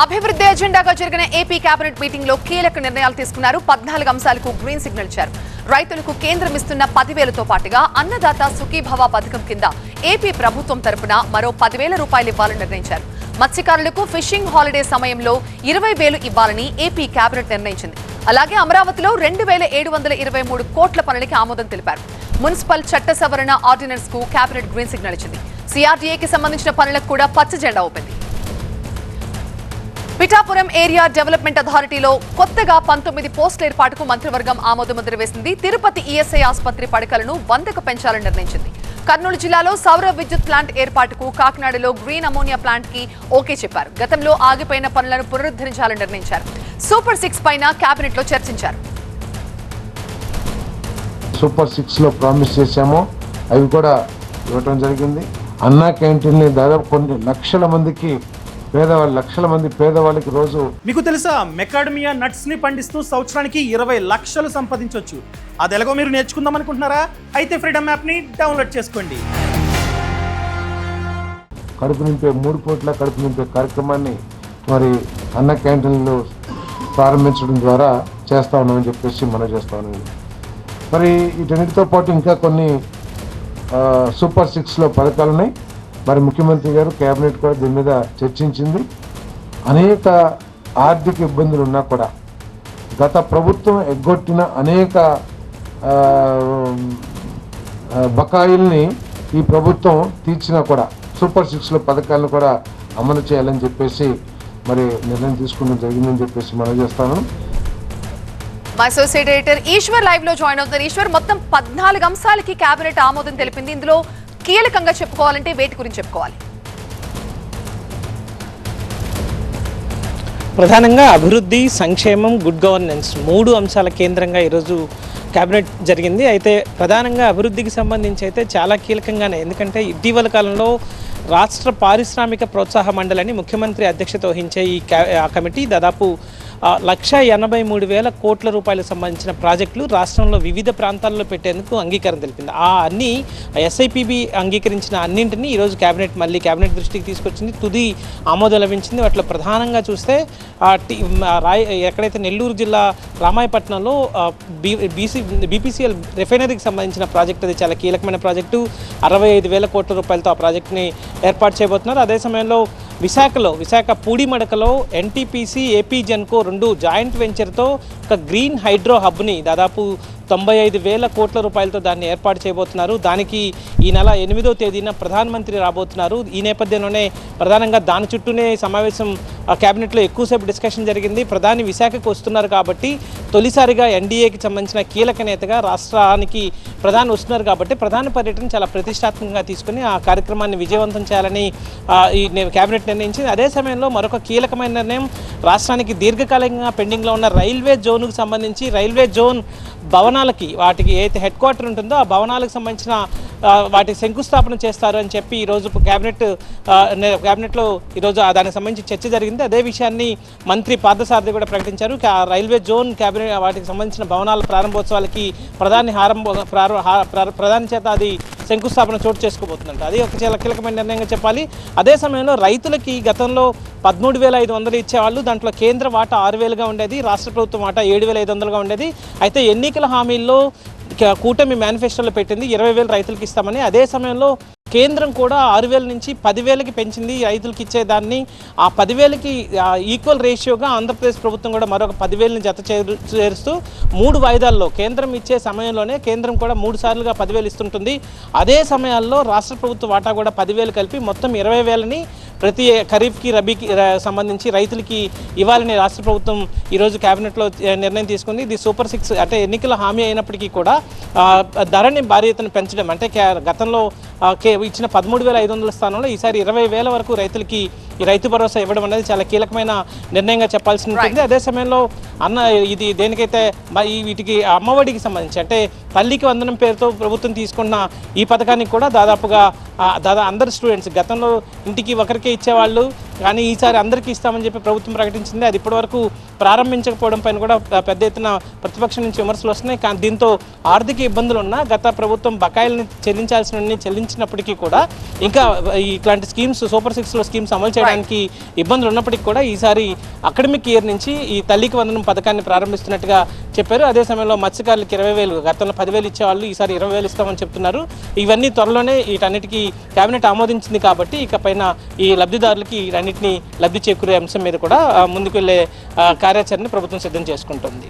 అభివృద్ధి ఎజెండాగా జరిగిన ఏపీ కేబినెట్ మీటింగ్లో కీలక నిర్ణయాలు తీసుకున్నారు. పద్నాలుగు అంశాలకు గ్రీన్ సిగ్నల్ ఇచ్చారు. రైతులకు కేంద్రం ఇస్తున్న పదివేలతో పాటుగా అన్నదాత సుఖీభవ పథకం కింద ఏపీ ప్రభుత్వం తరపున మరో పదివేల రూపాయలు ఇవ్వాలని నిర్ణయించారు. మత్స్యకారులకు ఫిషింగ్ హాలిడే సమయంలో ఇరవై వేలు ఇవ్వాలని ఏపీ కేబినెట్ నిర్ణయించింది. అలాగే అమరావతిలో రెండు వేల ఏడు వందల ఇరవై మూడు కోట్ల పనులకి ఆమోదం తెలిపారు. మున్సిపల్ చట్ట సవరణ ఆర్డినెన్స్కు కేబినెట్ గ్రీన్ సిగ్నల్ ఇచ్చింది. సిఆర్డీఏకి సంబంధించిన పనులకు కూడా పచ్చ జెండా ఊపింది. పిఠాపురం ఏరియా డెవలప్మెంట్ అథారిటీలో కొత్తగా పంతొమ్మిది పోస్టుల ఏర్పాటుకు మంత్రివర్గం ఆమోదముద్ర వేసింది తిరుపతి ఈఎస్ఐ ఆసుపత్రి పడకలను వందకు పెంచాలని నిర్ణయించింది. కర్నూలు జిల్లాలో సౌర విద్యుత్ ప్లాంట్ ఏర్పాటుకు కాకినాడలో గ్రీన్ అమోనియా ప్లాంట్కి ఓకే చెప్పారు. గతంలో ఆగిపోయిన పనులను పునరుద్ధరించాలని నిర్ణయించారు. సూపర్ సిక్స్ పైన కేబినెట్లో చర్చించారు. సూపర్ సిక్స్లో ప్రామిస్ చేశాము. అవి కూడా ఇవ్వటం జరిగింది. అన్నా క్యాంటీన్ దాదాపు కొన్ని లక్షల మందికి పేదవాళ్ళు లక్షల మంది పేదవాళ్ళకి రోజు మీకు తెలుసా మెకాడమియా నట్స్ని పండిస్తూ సంవత్సరానికి ఇరవై లక్షలు సంపాదించవచ్చు అది ఎలాగో మీరు నేర్చుకుందాం అనుకుంటున్నారా? అయితే ఫ్రీడమ్ యాప్ని డౌన్లోడ్ చేసుకోండి. కడుపు నింపే మూడు పూట్ల కడుపు నింపే కార్యక్రమాన్ని మరి అన్న క్యాంటీన్లు ప్రారంభించడం ద్వారా చేస్తా ఉన్నామని చెప్పేసి మనం చేస్తా ఉన్నాం. మరి వీటన్నిటితో పాటు ఇంకా కొన్ని సూపర్ సిక్స్లో పథకాలు ఉన్నాయి మరి ముఖ్యమంత్రి గారు కేబినెట్ కూడా దీని మీద చర్చించింది. అనేక ఆర్థిక ఇబ్బందులు ఉన్నా కూడా గత ప్రభుత్వం ఎగ్గొట్టిన అనేక బకాయిల్ని ఈ ప్రభుత్వం తీర్చినా కూడా సూపర్ సిక్స్లో పథకాలను కూడా అమలు చేయాలని చెప్పేసి మరి నిర్ణయం తీసుకోవడం జరిగిందని చెప్పేసి మనం చేస్తాను. మా అసోసియేట్ ఎడిటర్ ఈశ్వర్ లైవ్లో జాయిన్ అవుతున్నారు. ఈశ్వర్ మొత్తం పద్నాలుగు అంశాలకి కేబినెట్ ఆమోదం తెలిపింది. ఇందులో కీలకంగా చెప్పుకోవాలంటే వేటి గురించి చెప్పుకోవాలి? ప్రధానంగా అభివృద్ధి సంక్షేమం గుడ్ గవర్నెన్స్ మూడు అంశాల కేంద్రంగా ఈరోజు కేబినెట్ జరిగింది. అయితే ప్రధానంగా అభివృద్ధికి సంబంధించి అయితే చాలా కీలకంగానే ఎందుకంటే ఇటీవల కాలంలో రాష్ట్ర పారిశ్రామిక ప్రోత్సాహ మండలిని ముఖ్యమంత్రి అధ్యక్షత వహించే ఈ ఆ కమిటీ దాదాపు లక్ష ఎనభై మూడు వేల కోట్ల రూపాయలకు సంబంధించిన ప్రాజెక్టులు రాష్ట్రంలో వివిధ ప్రాంతాల్లో పెట్టేందుకు అంగీకారం తెలిపింది. ఆ అన్ని ఎస్ఐపిబి అంగీకరించిన అన్నింటినీ ఈరోజు కేబినెట్ మళ్ళీ కేబినెట్ దృష్టికి తీసుకొచ్చింది. తుది ఆమోదం లభించింది. వాటిలో ప్రధానంగా చూస్తే రాయ రాయ్ ఎక్కడైతే నెల్లూరు జిల్లా రామాయపట్నంలో బీ బీసీ బీపీసీఎల్ రిఫైనరీకి సంబంధించిన ప్రాజెక్ట్ అది చాలా కీలకమైన ప్రాజెక్టు. అరవై ఐదు వేల కోట్ల రూపాయలతో ఆ ప్రాజెక్ట్ని ఏర్పాటు చేయబోతున్నారు. అదే సమయంలో విశాఖలో విశాఖ పూడిమడకలో ఎన్టీపీసీ ఏపీ జెన్కో రెండు జాయింట్ వెంచర్తో ఒక గ్రీన్ హైడ్రో హబ్ని దాదాపు తొంభై ఐదు వేల కోట్ల రూపాయలతో దాన్ని ఏర్పాటు చేయబోతున్నారు. దానికి ఈ నెల ఎనిమిదో తేదీన ప్రధానమంత్రి రాబోతున్నారు. ఈ నేపథ్యంలోనే ప్రధానంగా దాని చుట్టూనే సమావేశం ఆ క్యాబినెట్లో ఎక్కువసేపు డిస్కషన్ జరిగింది. ప్రధాని విశాఖకు వస్తున్నారు కాబట్టి తొలిసారిగా ఎన్డీఏకి సంబంధించిన కీలక నేతగా రాష్ట్రానికి ప్రధాని వస్తున్నారు కాబట్టి ప్రధాన పర్యటన చాలా ప్రతిష్టాత్మకంగా తీసుకుని ఆ కార్యక్రమాన్ని విజయవంతం చేయాలని ఈ కేబినెట్ నిర్ణయించింది. అదే సమయంలో మరొక కీలకమైన నిర్ణయం రాష్ట్రానికి దీర్ఘకాలికంగా పెండింగ్లో ఉన్న రైల్వే జోన్కు సంబంధించి రైల్వే జోన్ భవనాలకి వాటికి ఏదైతే హెడ్ క్వార్టర్ ఉంటుందో ఆ భవనాలకు సంబంధించిన వాటి శంకుస్థాపన చేస్తారు అని చెప్పి ఈరోజు క్యాబినెట్ క్యాబినెట్లో ఈరోజు దానికి సంబంధించి చర్చ జరిగింది. అదే విషయాన్ని మంత్రి పార్థసారథి కూడా ప్రకటించారు. రైల్వే జోన్ క్యాబినెట్ వాటికి సంబంధించిన భవనాల ప్రారంభోత్సవాలకి ప్రధాని హారంభ ప్ర- ప్రధాని చేత అది శంకుస్థాపన చోటు చేసుకోబోతుందంట. అది ఒక చాలా కీలకమైన నిర్ణయంగా చెప్పాలి. అదే సమయంలో రైతులకి గతంలో పదమూడు వేల ఐదు వందలు ఇచ్చేవాళ్ళు దాంట్లో కేంద్ర వాటా ఆరు వేలుగా ఉండేది రాష్ట్ర ప్రభుత్వం వాటా ఏడు వేల ఐదు వందలుగా ఉండేది. అయితే ఎన్నికల హామీల్లో కూటమి మేనిఫెస్టోలో పెట్టింది ఇరవై వేలు రైతులకు ఇస్తామని. అదే సమయంలో కేంద్రం కూడా ఆరు వేల నుంచి పదివేలకి పెంచింది రైతులకు ఇచ్చేదాన్ని. ఆ పదివేలకి ఈక్వల్ రేషియోగా ఆంధ్రప్రదేశ్ ప్రభుత్వం కూడా మరొక పదివేలని జత చేరు చేరుస్తూ మూడు వాయిదాల్లో కేంద్రం ఇచ్చే సమయంలోనే కేంద్రం కూడా మూడు సార్లుగా పదివేలు ఇస్తుంటుంది. అదే సమయాల్లో రాష్ట్ర ప్రభుత్వ వాటా కూడా పదివేలు కలిపి మొత్తం ఇరవై వేలని ప్రతి ఖరీఫ్కి రబీకి సంబంధించి రైతులకి ఇవ్వాలని రాష్ట్ర ప్రభుత్వం ఈరోజు కేబినెట్లో నిర్ణయం తీసుకుంది. ఇది సూపర్ సిక్స్ అంటే ఎన్నికల హామీ అయినప్పటికీ కూడా ధరని భారీ ఎత్తున పెంచడం అంటే కే- గతంలో కే ఇచ్చిన పదమూడు వేల ఐదు వందల స్థానంలో ఈసారి ఇరవై వేల వరకు రైతులకి ఈ రైతు భరోసా ఇవ్వడం అనేది చాలా కీలకమైన నిర్ణయంగా చెప్పాల్సి ఉంటుంది అదే సమయంలో అన్న ఇది దేనికైతే వీటికి అమ్మఒడికి సంబంధించి అంటే తల్లికి వందనం పేరుతో ప్రభుత్వం తీసుకున్న ఈ పథకానికి కూడా దాదాపుగా ఆ, దాదా అందరు స్టూడెంట్స్ గతంలో ఇంటికి ఒకరికే ఇచ్చేవాళ్ళు కానీ ఈసారి అందరికీ ఇస్తామని చెప్పి ప్రభుత్వం ప్రకటించింది. అది ఇప్పటివరకు ప్రారంభించకపోవడం పైన కూడా పెద్ద ఎత్తున ప్రతిపక్షం నుంచి విమర్శలు వస్తున్నాయి. కానీ దీంతో ఆర్థిక ఇబ్బందులు ఉన్నా గత ప్రభుత్వం బకాయిల్ని చెల్లించాల్సిన చెల్లించినప్పటికీ కూడా ఇంకా ఇట్లాంటి స్కీమ్స్ సూపర్ సిక్స్లో స్కీమ్స్ అమలు చేయడానికి ఇబ్బందులు ఉన్నప్పటికీ కూడా ఈసారి అకాడమిక్ ఇయర్ నుంచి ఈ తల్లికి వందనం పథకాన్ని ప్రారంభిస్తున్నట్టుగా చెప్పారు. అదే సమయంలో మత్స్యకారులకు ఇరవై వేలు గతంలో పదివేలు ఇచ్చేవాళ్ళు ఈసారి ఇరవై వేలు ఇస్తామని చెప్తున్నారు. ఇవన్నీ త్వరలోనే వీటన్నిటికీ కేబినెట్ ఆమోదించింది కాబట్టి ఇకపైన ఈ లబ్ధిదారులకి వీటన్నిటిని లబ్ధి చేకూరే అంశం మీద కూడా ముందుకు వెళ్ళే ఆ, కార్యాచరణ ప్రభుత్వం సిద్ధం చేసుకుంటుంది.